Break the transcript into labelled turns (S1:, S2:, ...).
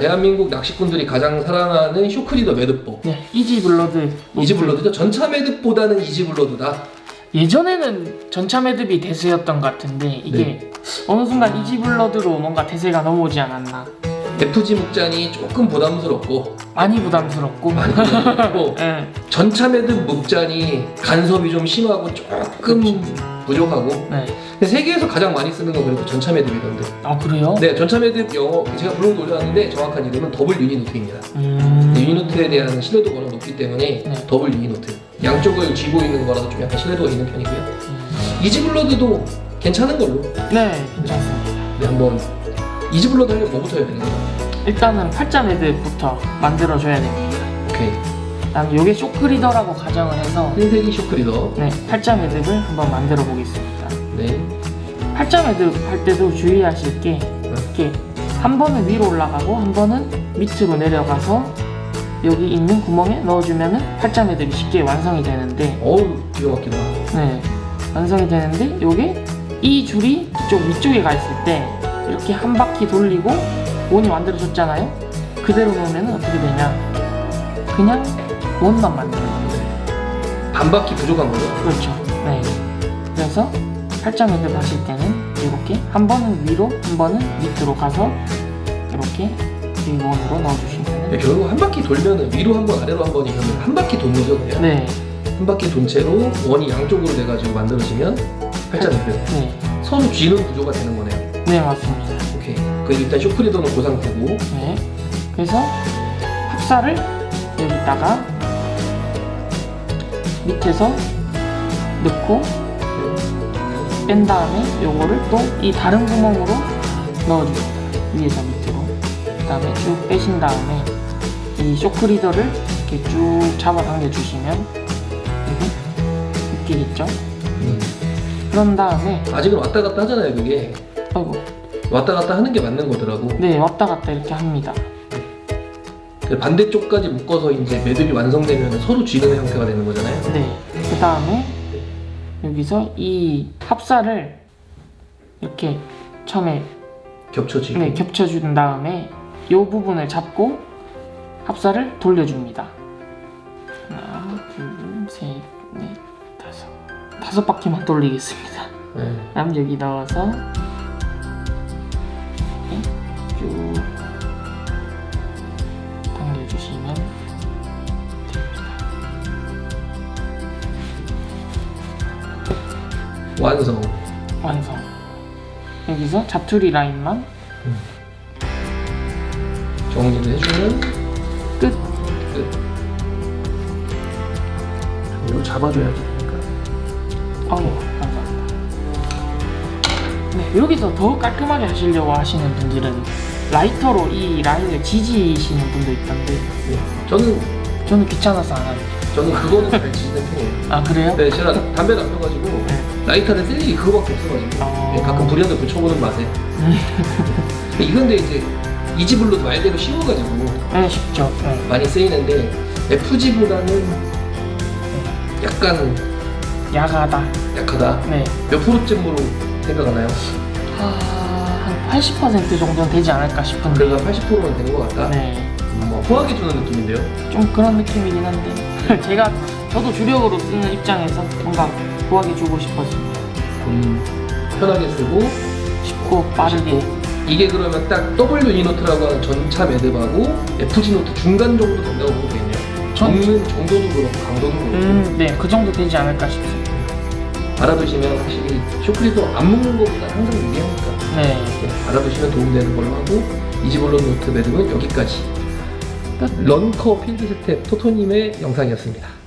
S1: 대한민국 낚시꾼들이 가장 사랑하는 쇼크리더 매듭법.
S2: 네, 이지 블러드.
S1: 이지 블러드죠. 전차 매듭보다는 이지 블러드다.
S2: 예전에는 전차 매듭이 대세였던 것 같은데 이게
S1: 네.
S2: 어느 순간 이지 블러드로 뭔가 대세가 넘어오지 않았나.
S1: FG 목장이 조금 부담스럽고
S2: 많이 부담스럽고.
S1: 많이 부담스럽고
S2: 네,
S1: 전차 매듭 목장이 간섭이 좀 심하고 조금 부족하고
S2: 네.
S1: 근데 세계에서 가장 많이 쓰는 건 그래도 전차 매듭이던데.
S2: 아 그래요?
S1: 네, 전차 매듭 영어 제가 블로그 올려놨는데 정확한 이름은 더블 유니노트입니다.
S2: 음.
S1: 네, 유니노트에 대한 신뢰도가 높기 때문에
S2: 네.
S1: 더블 유니노트. 양쪽을 쥐고 있는 거라서 좀 약간 신뢰도가 있는 편이고요.
S2: 음.
S1: 이지블러드도 괜찮은 걸로.
S2: 네, 괜찮습니다.
S1: 네, 한번 이지블러드 하려면 뭐부터 해야 되는 거야?
S2: 일단은 팔자 매듭부터 만들어줘야 됩니다.
S1: 오케이.
S2: 그다음 요게 쇼크리더라고 가정을 해서
S1: 흰색이 쇼크리더.
S2: 네, 팔자 매듭을 한번 만들어 보겠습니다.
S1: 네.
S2: 팔자 매듭 할 때도 주의하실 게 이렇게 한 번은 위로 올라가고 한 번은 밑으로 내려가서 여기 있는 구멍에 넣어주면은 팔자 매듭이 쉽게 완성이 되는데
S1: 어우, 기가 막히다.
S2: 네 완성이 되는데 요게 이 줄이 이쪽 위쪽에 가 있을 때 이렇게 한 바퀴 돌리고 원이 만들어졌잖아요 그대로 놓으면 어떻게 되냐 그냥 원만 만들어요
S1: 반 바퀴 부족한 거죠?
S2: 그렇죠. 네. 그래서 팔자 매듭 하실 때는 이렇게 한 번은 위로, 한 번은 밑으로 가서 이렇게 이 원으로 넣어주시면
S1: 네, 결국 한 바퀴 돌면은 위로 한 번, 아래로 한 번이 그러면 한 바퀴 돈 거죠, 그냥?
S2: 네,
S1: 한 바퀴 돈 채로 원이 양쪽으로 돼가지고 만들어지면 팔자 매듭.
S2: 네,
S1: 서로 쥐는 구조가 되는 거네요.
S2: 네 맞습니다.
S1: 오케이. 그 일단 쇼크리더는 그 상태고.
S2: 네. 그래서 합사를 여기다가 밑에서 넣고 뺀 다음에 요거를 또 이 다른 구멍으로 넣어줍니다. 위에서 밑으로. 그 다음에 쭉 빼신 다음에 이 쇼크리더를 이렇게 쭉 잡아당겨 주시면 여기 있겠죠? 그런 다음에
S1: 아직은 왔다 갔다 하잖아요, 그게.
S2: 아이고
S1: 왔다 갔다 하는 게 맞는 거더라고.
S2: 네 왔다 갔다 이렇게 합니다.
S1: 그 반대쪽까지 묶어서 이제 매듭이 완성되면 서로 쥐는 형태가 되는 거잖아요.
S2: 네. 그 다음에 여기서 이 합사를 이렇게 처음에
S1: 겹쳐지고.
S2: 네, 겹쳐준 다음에 이 부분을 잡고 합사를 돌려줍니다. 하나, 둘, 셋, 넷, 다섯. 다섯 바퀴만 돌리겠습니다.
S1: 네.
S2: 그다음 여기 넣어서
S1: 완성.
S2: 완성. 여기서 자투리 라인만
S1: 정리를 해주면
S2: 끝.
S1: 끝. 이거 잡아줘야지. 그러니까.
S2: 아우 감사합니다. 네, 여기서 더 깔끔하게 하시려고 하시는 분들은 라이터로 이 라인을 지지시는 분도 있던데
S1: 네. 저는
S2: 저는 귀찮아서 안 합니다.
S1: 저는 그거는 잘 지지는 편이에요.
S2: 아 그래요?
S1: 네, 제가 담배를 안 펴가지고
S2: 네.
S1: 라이터를 쓸 일이 그거밖에 없어가지고
S2: 어.
S1: 네, 가끔 불연을 붙여보는 맛에. 이건데 이제 이지블루도 말대로 쉬워가지고
S2: 네 쉽죠. 네.
S1: 많이 쓰이는데 FG보다는 약간
S2: 야가다.
S1: 약하다.
S2: 네.
S1: 몇 프로쯤으로 생각하나요?
S2: 아, 한 80% 정도는 되지 않을까 싶은데.
S1: 그래도 한 80%는 되는 것 같다.
S2: 네.
S1: 음, 뭐 주는 느낌인데요.
S2: 좀 그런 느낌이긴 한데 제가 저도 주력으로 쓰는 입장에서 뭔가 구하게 주고 싶었습니다.
S1: 음, 편하게 쓰고
S2: 쉽고 빠르게.
S1: 이게 그러면 딱 W 유니노트라고 하는 전차 매듭하고 FG 노트 중간 정도 된다고 보면 되겠네요.
S2: 전-
S1: 적는 정도도 그렇고 강도도 그렇고
S2: 음, 네, 그 정도 되지 않을까 싶습니다.
S1: 알아두시면 확실히 쇼크리도 안 묶는 것보다 항상 유리하니까
S2: 네.
S1: 네, 알아두시면 도움되는 걸로 하고 이지블론 노트 매듭은 여기까지
S2: 끝.
S1: 런커 필드 스텝 토토님의 영상이었습니다.